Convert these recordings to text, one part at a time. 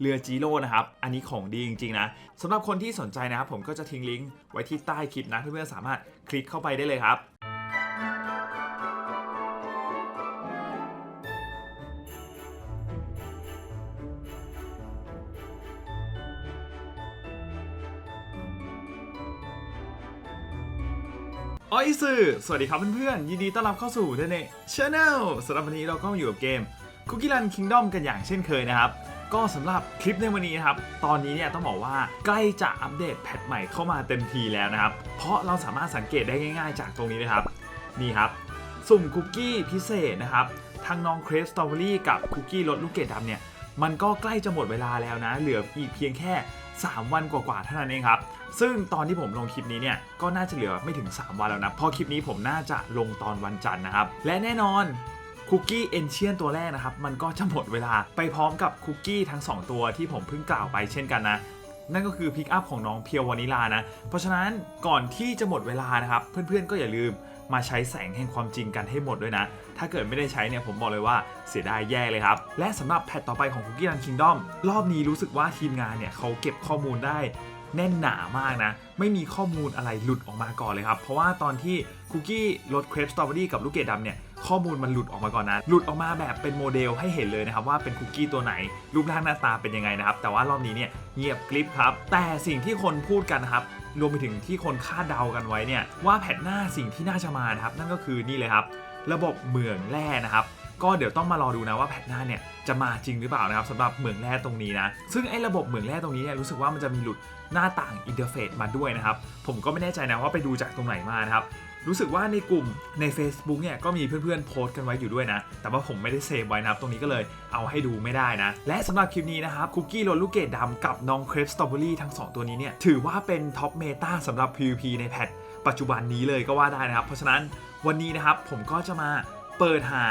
เรือจีโร่นะครับ อันนี้ของดีจริงๆนะสำหรับคนที่สนใจนะครับผมก็จะทิ้งลิงก์ไว้ที่ใต้คลิปนะเพื่อนๆสามารถคลิกเข้าไปได้เลยครับออยสื่อสวัสดีครับเพื่อนๆ ยินดีต้อนรับเข้าสู่เดเน่ชาแนลสำหรับวันนี้เราก็มาอยู่กับเกม Cookie Run Kingdom กันอย่างเช่นเคยนะครับ ก็สำหรับคลิปในวันนี้นะครับ ตอนนี้เนี่ยต้องบอกว่าใกล้จะอัปเดตแพทใหม่เข้ามาเต็มทีแล้วนะครับ เพราะเราสามารถสังเกตได้ง่าย ๆ จากตรงนี้เลยครับ นี่ครับ สุ่มคุกกี้พิเศษนะครับทางน้องเครสสตรอเบอรี่กับคุกกี้รสลูกเกดดำเนี่ย มันก็ใกล้จะหมดเวลาแล้วนะ เหลืออีกเพียงแค่ 3 วันกว่าๆเท่านั้นเองครับ ซึ่งตอนที่ผมลงคลิปนี้เนี่ย ก็น่าจะเหลือไม่ถึง 3 วันแล้วนะพราะคลิปนี้ผมน่าจะลงตอนวันจันทร์นะครับ และแน่นอน คุกกี้เอนเชียนตัวแรกนะครับ มันก็จะหมดเวลาไปพร้อมกับคุกกี้ทั้ง 2 ตัวที่ผมเพิ่งกล่าวไปเช่นกันนะนั่นก็คือพิกอัพของน้องเพียววานิลานะ เพราะฉะนั้นก่อนที่จะหมดเวลานะครับ เพื่อนๆก็อย่าลืมมาใช้แสงแห่งความจริงกันให้หมดด้วยนะ ถ้าเกิดไม่ได้ใช้เนี่ยผมบอกเลยว่าเสียดายแย่เลยครับ และสำหรับแพทต่อไปของ Cookie Run Kingdom รอบนี้รู้สึกว่าทีมงานเนี่ยเขาเก็บข้อมูลได้แน่นหนามากนะ ไม่มีข้อมูลอะไรหลุดออกมาก่อนเลยครับ เพราะว่าตอนที่คุกกี้รสเครปสตรอเบอรี่กับลูกเกดดำเนี่ย ข้อมูลมันหลุดออกมาก่อนนะหลุดออกมาแบบเป็นโมเดลให้เห็นเลยนะครับว่าเป็นคุกกี้ตัวไหน รูปร่างหน้าตาเป็นยังไงนะครับ แต่ว่ารอบนี้เนี่ยเงียบกริบครับ แต่สิ่งที่คนพูดกันนะครับรวมไปถึงที่คนคาดเดากันไว้เนี่ยว่าแผ่นหน้าสิ่งที่น่าจะมานะครับนั่นก็คือนี่เลยครับ ระบบเหมืองแร่นะครับ ก็เดี๋ยวต้องมารอดูนะว่าแพทหน้าเนี่ยจะมาจริงหรือเปล่านะครับสำหรับเหมืองแร่ตรงนี้นะ ซึ่งไอ้ระบบเหมืองแร่ตรงนี้เนี่ยรู้สึกว่ามันจะมีหลุดหน้าต่างอินเทอร์เฟซมาด้วยนะครับ ผมก็ไม่แน่ใจนะว่าไปดูจากตรงไหนมานะครับรู้สึกว่าในกลุ่มใน Facebook เนี่ยก็มีเพื่อนๆโพสต์กันไว้อยู่ด้วยนะ แต่ว่าผมไม่ได้เซฟไว้นะครับ ตรงนี้ก็เลยเอาให้ดูไม่ได้นะ และสำหรับคลิปนี้นะครับคุกกี้โรลลูกเกดดำกับน้องเครปสตรอเบอรี่ทั้ง 2 ตัวนี้เนี่ย ถือว่าเป็นท็อปเมตาสำหรับ PVP ในแพทปัจจุบันนี้เลยก็ว่าได้นะครับ เพราะฉะนั้นวันนี้นะครับผมก็จะมาเปิดหา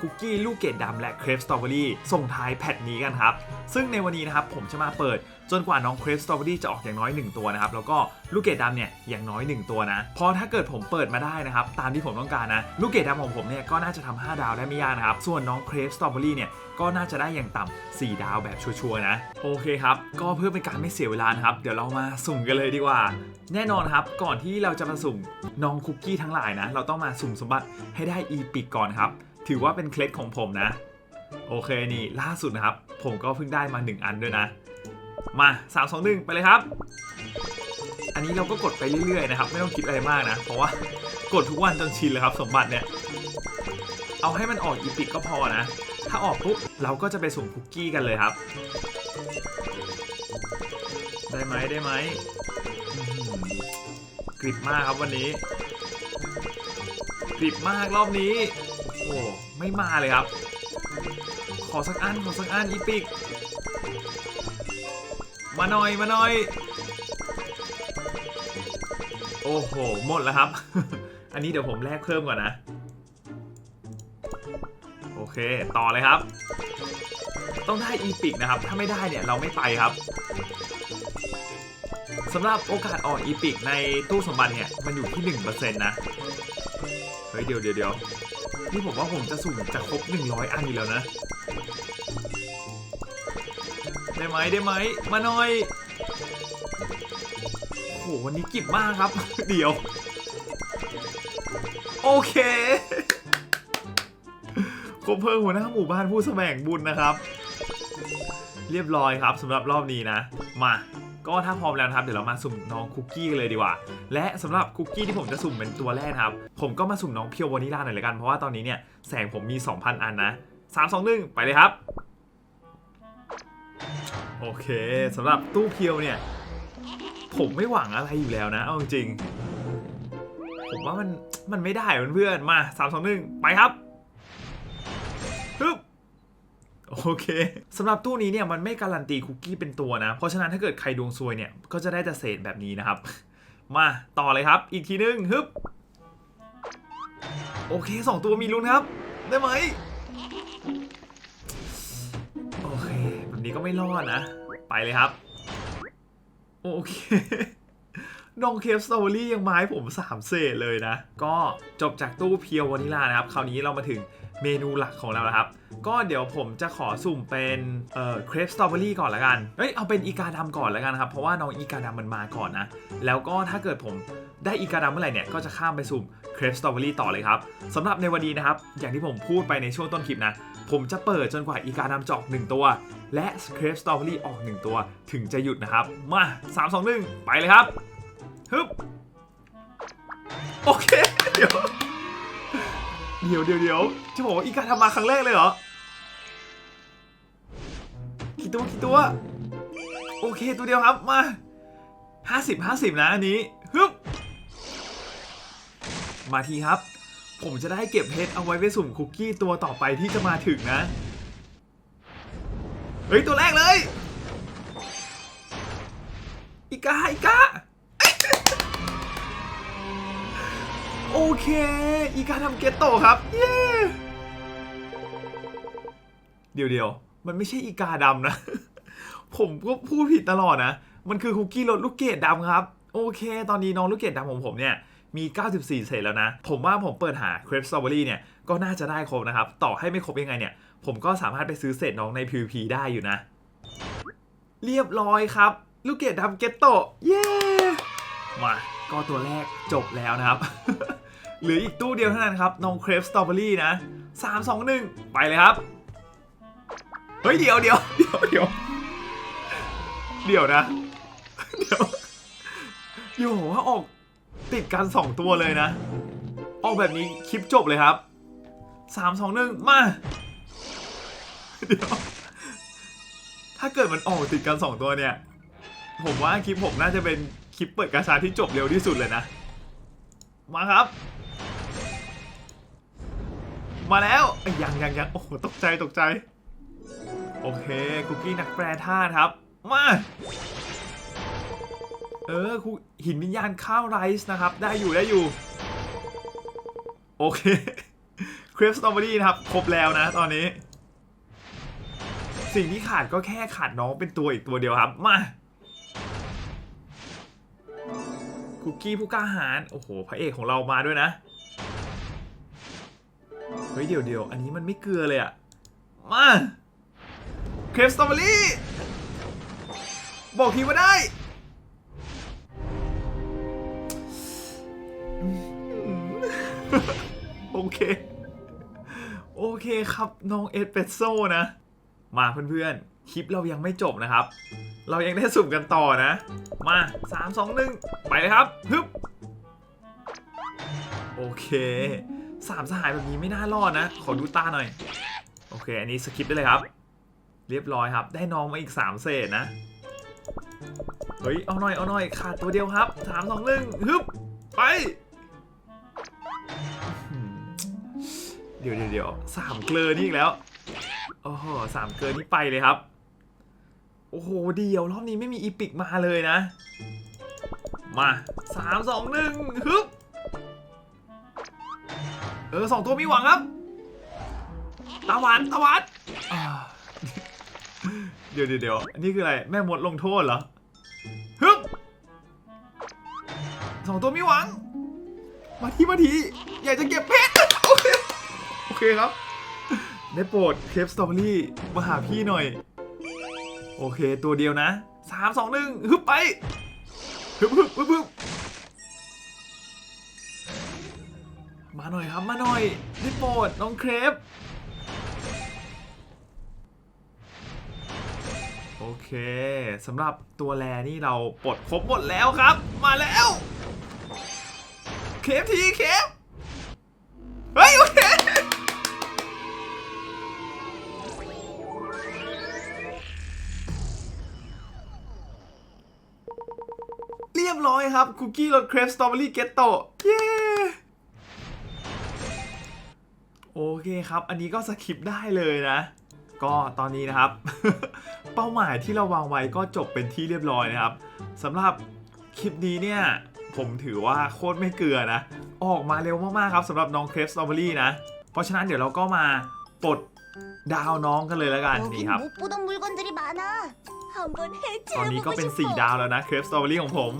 คุกกี้ลูกเกดดำและเครปสตรอเบอรี่ส่งท้ายแพทนี้กันครับ ซึ่งในวันนี้นะครับผมจะมาเปิดจนกว่าน้องเครปสตรอเบอรี่จะออกอย่างน้อย 1 ตัวนะครับ แล้วก็ลูกเกดดำเนี่ยอย่างน้อย 1 ตัวนะเพอถ้าเกิดผมเปิดมาได้นะครับ ตามที่ผมต้องการนะ ลูกเกดดำของผมเนี่ยก็น่าจะทำ5ดาวได้ไม่ยากนะครับ ส่วนน้องเครปสตรอเบอรี่เนี่ยก็น่าจะได้อย่างต่ำ4ดาวแบบชัวร์ๆนะ โอเคครับ ก็เพื่อเป็นการไม่เสียเวลานะครับ เดี๋ยวเรามาสุ่มกันเลยดีกว่า แน่นอนครับ ก่อนที่เราจะมาสุ่มน้องคุกกี้ทั้งหลายนะ เราต้องมาสุ่มสมบัติให้ได้อีปิกก่อนครับ ถือว่าเป็นเคล็ดของผมนะ โอเคนี่ล่าสุดนะครับ ผมก็เพิ่งได้มา 1 อันด้วยนะ มา 3 2 1 ไปเลยครับ อันนี้เราก็กดไปเรื่อยๆนะครับ ไม่ต้องคิดอะไรมากนะ เพราะว่ากดทุกวันจนชินเลยครับ สมบัติเนี่ย เอาให้มันออกอีพิกก็พอนะ ถ้าออกปุ๊บเราก็จะไปสุ่มคุกกี้กันเลยครับ ได้ไหมได้ไหมกริบมากครับวันนี้กริบมากรอบนี้ โอ้ไม่มาเลยครับ ขอสักอันขอสักอันอีพิก มาหน่อยมาหน่อย โอ้โห หมดแล้วครับ อันนี้เดี๋ยวผมแลกเพิ่มก่อนนะ โอเค ต่อเลยครับ ต้องได้อีพิกนะครับ ถ้าไม่ได้เนี่ยเราไม่ไปครับสำหรับโอกาสออกอีพิกในตู้สมบัติเนี่ย มันอยู่ที่ 1%นะ เฮ้ย เดี๋ยวเดี๋ยวเดี๋ยว นี่ผมว่าผมจะสุ่มจะครบ100 อันอยู่แล้วนะ ได้ไหมได้ไหม มาหน่อย โหวันนี้กิบมากครับ เดี๋ยว โอเคคบเพลิงหัวหน้าหมู่บ้านผู้แสวงบุญนะครับ เรียบร้อยครับสำหรับรอบนี้นะ มา ก็ถ้าพร้อมแล้วนะครับเดี๋ยวเรามาสุ่มน้องคุกกี้กันเลยดีกว่า และสำหรับคุกกี้ที่ผมจะสุ่มเป็นตัวแรกนะครับ ผมก็มาสุ่มน้องเพียววานิลาหน่อยเลยกัน เพราะว่าตอนนี้เนี่ยแสงผมมี 2,000 อันนะ3 2 1ไปเลยครับ โอเคสำหรับตู้เพียวเนี่ย ผมไม่หวังอะไรอยู่แล้วนะ เอาจริง ผมว่ามันมันไม่ได้เพื่อนๆมา3 2 1ไปครับ โอเคสำหรับตู้นี้เนี่ยมันไม่การันตีคุกกี้เป็นตัวนะ เพราะฉะนั้นถ้าเกิดใครดวงซวยเนี่ยก็จะได้แต่เศษแบบนี้นะครับ มาต่อเลยครับ อีกทีนึงฮึบโอเคสองตัวมีลุ้นครับ ได้ไหมโอเคแบบนี้ก็ไม่รอดนะ ไปเลยครับ โอเค น้องเคฟสตรอเบอรี่ยังมาให้ผมสามเศษเลยนะ ก็จบจากตู้เพียววานิลานะครับ คราวนี้เรามาถึงเมนูหลักของเราแล้วครับ ก็เดี๋ยวผมจะขอสุ่มเป็นเอ่อเครปสตรอเบอรี่ก่อนละกัน เอ้ยเอาเป็นอีกาดำก่อนละกันครับ เพราะว่าน้องอีกาดำมันมาก่อนนะ แล้วก็ถ้าเกิดผมได้อีกาดำเมื่อไหร่เนี่ย ก็จะข้ามไปสุ่มเครปสตรอเบอรี่ต่อเลยครับสำหรับในวันนี้นะครับ อย่างที่ผมพูดไปในช่วงต้นคลิปนะ ผมจะเปิดจนกว่าอีกาดำจอกหนึ่งตัว และเครปสตรอเบอรี่ออกหนึ่งตัว ถึงจะหยุดนะครับ มา 3 2 1 ไปเลยครับ ฮึบโอเคเดี๋ยวเดี๋ยวเดี๋ยวเดี๋ยวจะบอกว่าอีกาทำมาครั้งแรกเลยเหรอกี่ตัวกี่ตัว โอเคตัวเดียวครับมาห้าสิบห้าสิบนะอันนี้ฮึบมาทีครับ ผมจะได้เก็บเพชรเอาไว้ไปสุ่มคุกกี้ตัวต่อไปที่จะมาถึงนะ เฮ้ย ตัวแรกเลย อีกาอีกา โอเค อีกาทำเกตโตครับ เย้เดี๋ยวเดียวมันไม่ใช่อีกาดำนะ ผมก็พูดผิดตลอดนะ มันคือคุกกี้รสลูกเกดดำครับ โอเค ตอนนี้น้องลูกเกดดำของผมเนี่ยมี 94 เศษแล้วนะ ผมว่าผมเปิดหาเครปสตรอเบอรี่เนี่ย ก็น่าจะได้ครบนะครับ ต่อให้ไม่ครบยังไงเนี่ย ผมก็สามารถไปซื้อเศษน้องใน PVP ได้อยู่นะ เรียบร้อยครับ ลูกเกดดำเกตโตเย้ มา ก็ตัวแรกจบแล้วนะครับ เหลืออีกตู้เดียวเท่านั้นครับน้องเครปสตรอเบอรี่นะ3 2 1ไปเลยครับ เฮ้ยเดี๋ยวเดี๋ยวเดี๋ยวเดี๋ยวเดี๋ยวนะเดี๋ยวอยู่ว่าออกติดกัน2ตัวเลยนะ ออกแบบนี้คลิปจบเลยครับ3 2 1มาเดี๋ยวถ้าเกิดมันออกติดกัน2ตัวเนี่ย ผมว่าคลิปผมน่าจะเป็นคลิปเปิดกระชาที่จบเร็วที่สุดเลยนะ มาครับ มาแล้วเอ้ยยังยังยังโอ้โหตกใจตกใจ โอเคคุกกี้นักแปรธาตุครับ มา เออคุหินวิญญาณข้าวไรซ์นะครับ ได้อยู่ได้อยู่ โอเคเครปสตรอเบอรี่นะครับ ครบแล้วนะตอนนี้ สิ่งที่ขาดก็แค่ขาดน้องเป็นตัวอีกตัวเดียวครับ มาคุกกี้ผู้กล้าหาญโอ้โห พระเอกของเรามาด้วยนะ ฮ้ยเดี๋ยวเดี๋ยวอันนี้มันไม่เกลือเลยอะมาเครปสตรอเบอรี่บอกทีว่าได้ โอเค โอเคครับน้องเอสเปรสโซนะ มาเพื่อนๆ คลิปเรายังไม่จบนะครับ เรายังได้สุ่มกันต่อนะ มา 3 2 1 ไปเลยครับ ฮึบ โอเค สามสหายแบบนี้ไม่น่ารอดนะ ขอดูตาหน่อย โอเค อันนี้สคิปได้เลยครับ เรียบร้อยครับ ได้น้องมาอีก 3 เศษนะ เฮ้ย เอาหน่อย เอาหน่อย ขาดตัวเดียวครับ3 2 1ฮึบ ไปอื้อหือเดี๋ยวเดี๋ยวเดี๋ยวสามเกลือนี่อีกแล้ว โอ้โหสามเกลือนี่ไปเลยครับ โอ้โห เดียวรอบนี้ไม่มีอีพิกมาเลยนะ มาสามสองหนึ่งฮึบ เออสองตัวมีหวังครับตาหวานตาหวานเดี๋ยวเดี๋ยวเดี๋ยวนนี้คืออะไร แม่มดลงโทษเหรอฮึบสองตัวมีหวัง มาทีมาทีอยากจะเก็บเพชรโอเคโอเคครับ ได้โปรดเคฟสตรอเบอรี่มาหาพี่หน่อย โอเคตัวเดียวนะสามสองหนึ่งฮึบไปฮึบฮึบฮึบ มาหน่อยครับมาหน่อยได้โปรดน้องเครปโอเคสำหรับตัวแลนี่เราปลดครบหมดแล้วครับ มาแล้ว เคฟทีเคฟเฮ้ยโอเคเรียบร้อยครับคุกกี้รสเครปสตรอเบอรี่เกตโตเย้ โอเคครับ อันนี้ก็สคิปได้เลยนะ ก็ตอนนี้นะครับ เป้าหมายที่เราวางไว้ก็จบเป็นที่เรียบร้อยนะครับสำหรับคลิปนี้เนี่ย ผมถือว่าโคตรไม่เกลือนะ ออกมาเร็วมากๆครับสำหรับน้องเครปสตรอเบอรี่นะ เพราะฉะนั้นเดี๋ยวเราก็มาปลดดาวน้องกันเลยแล้วกันนี่ครับตอนนี้ก็เป็นสี่ดาวแล้วนะเครปสตรอเบอรี่ของผม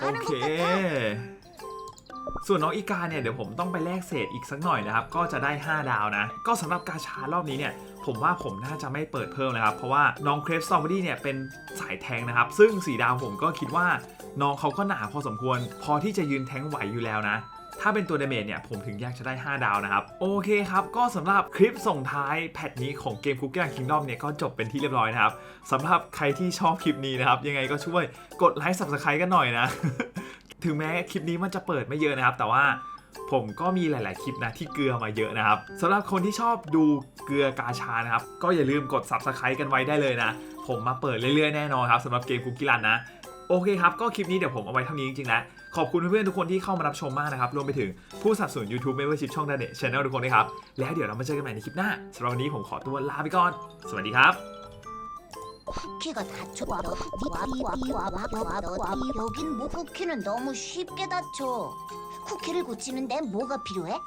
โอเค ส่วนน้องอีกาเนี่ยเดี๋ยวผมต้องไปแลกเศษอีกสักหน่อยนะครับ ก็จะได้ 5 ดาวนะ ก็สำหรับกาชารอบนี้เนี่ยผมว่าผมน่าจะไม่เปิดเพิ่มนะครับ เพราะว่าน้องเครปสตอเบอรี่เนี่ยเป็นสายแทงนะครับ ซึ่งสีดาวผมก็คิดว่าน้องเขาก็หนาพอสมควร พอที่จะยืนแทงไหวอยู่แล้วนะ ถ้าเป็นตัวเดเมจเนี่ยผมถึงอยากจะได้ 5 ดาวนะครับ โอเคครับ ก็สำหรับคลิปส่งท้ายแพทนี้ของเกมคุกกี้คิงดอมเนี่ยก็จบเป็นที่เรียบร้อยนะครับสำหรับใครที่ชอบคลิปนี้นะครับ ยังไงก็ช่วยกดไลค์ subscribe กันหน่อยนะ ถึงแม้คลิปนี้มันจะเปิดไม่เยอะนะครับ แต่ว่าผมก็มีหลาย ๆ คลิปนะที่เกลือมาเยอะนะครับสำหรับคนที่ชอบดูเกลือกาชานะครับ ก็อย่าลืมกด subscribe กันไว้ได้เลยนะ ผมมาเปิดเรื่อย ๆ แน่นอนครับสำหรับเกมคุกกี้รันนะ โอเคครับ ก็คลิปนี้เดี๋ยวผมเอาไว้เท่านี้จริง ๆ แล้ว ขอบคุณเพื่อนๆทุกคนที่เข้ามารับชมมากนะครับ รวมไปถึงผู้สนับสนุน YouTube Membership ช่องดาเน Channel ทุกคนด้วยครับ แล้วเดี๋ยวเรามาเจอกันใหม่ในคลิปหน้าสำหรับวันนี้ผมขอตัวลาไปก่อน สวัสดีครับ 쿠키가 다쳐. 여긴 뭐 쿠키는 너무 쉽게 다쳐. 쿠키를 고치는데 뭐가 필요해?